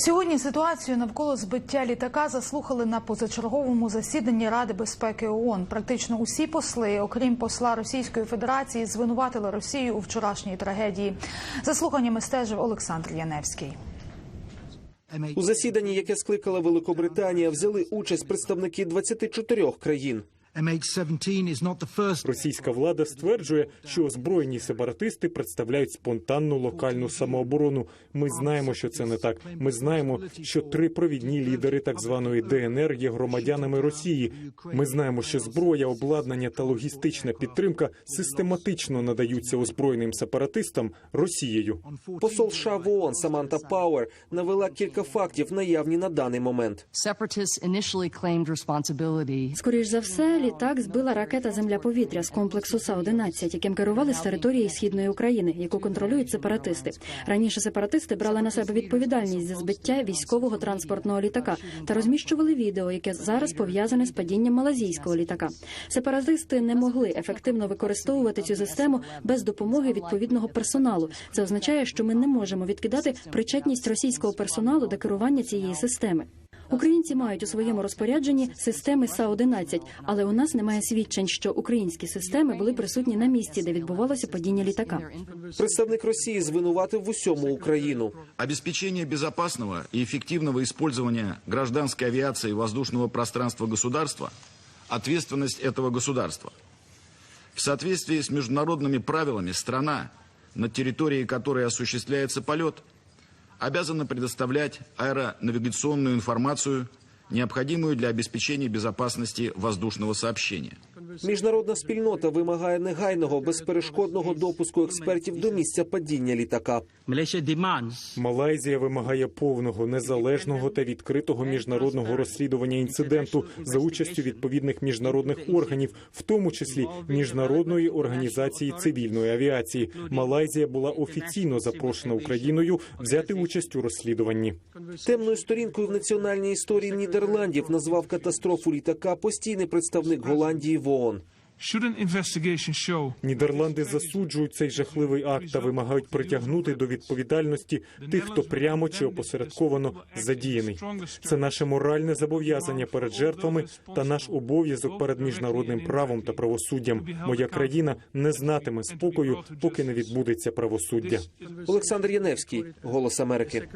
Сьогодні ситуацію навколо збиття літака заслухали на позачерговому засіданні Ради безпеки ООН. Практично усі посли, окрім посла Російської Федерації, звинуватили Росію у вчорашній трагедії. За слуханнями стежив Олександр Яневський. У засіданні, яке скликала Великобританія, взяли участь представники 24 країн. MH17 is not the first Російська влада стверджує, що озброєні сепаратисти представляють спонтанну локальну самооборону. Ми знаємо, що це не так. Ми знаємо, що три провідні лідери так званої ДНР є громадянами Росії. Ми знаємо, що зброя, обладнання та логістична підтримка систематично надаються озброєним сепаратистам Росією. Посол США в ООН Саманта Пауер навела кілька фактів, наявні на даний момент. Separatists initially Скоріш за все, літак збила ракета земля-повітря з комплексу Са-11, яким керували з території східної України, яку контролюють сепаратисти. Раніше сепаратисти брали на себе відповідальність за збиття військового транспортного літака та розміщували відео, яке зараз пов'язане з падінням малазійського літака. Сепаратисти не могли ефективно використовувати цю систему без допомоги відповідного персоналу. Це означає, що ми не можемо відкидати причетність російського персоналу до керування цієї системи. Українці мають у своєму розпорядженні системи СА-11, але у нас немає свідчень, що українські системи були присутні на місці, де відбувалося падіння літака. Представник Росії звинуватив в усьому Україну. Обеспечение безопасного и эффективного использования гражданской авиации и воздушного пространства государства – ответственность этого государства. В соответствии с международными правилами страна, на территории которой осуществляется полет, обязана предоставлять аэронавигационную информацию, необходимую для обеспечения безопасности воздушного сообщения. Міжнародна спільнота вимагає негайного безперешкодного допуску експертів до місця падіння літака. Малайзія вимагає повного незалежного та відкритого міжнародного розслідування інциденту за участю відповідних міжнародних органів, в тому числі міжнародної організації цивільної авіації. Малайзія була офіційно запрошена Україною взяти участь у розслідуванні. Темною сторінкою в національній історії Нідерландів назвав катастрофу літака постійний представник Голландії в ООН. Should an investigation Нідерланди засуджують цей жахливий акт та вимагають притягнути до відповідальності тих, хто прямо чи опосередковано задіяний. Це наше моральне зобов'язання перед жертвами та наш обов'язок перед міжнародним правом та правосуддям. Моя країна не знатиме спокою, поки не відбудеться правосуддя. Олександр Яневський, Голос Америки.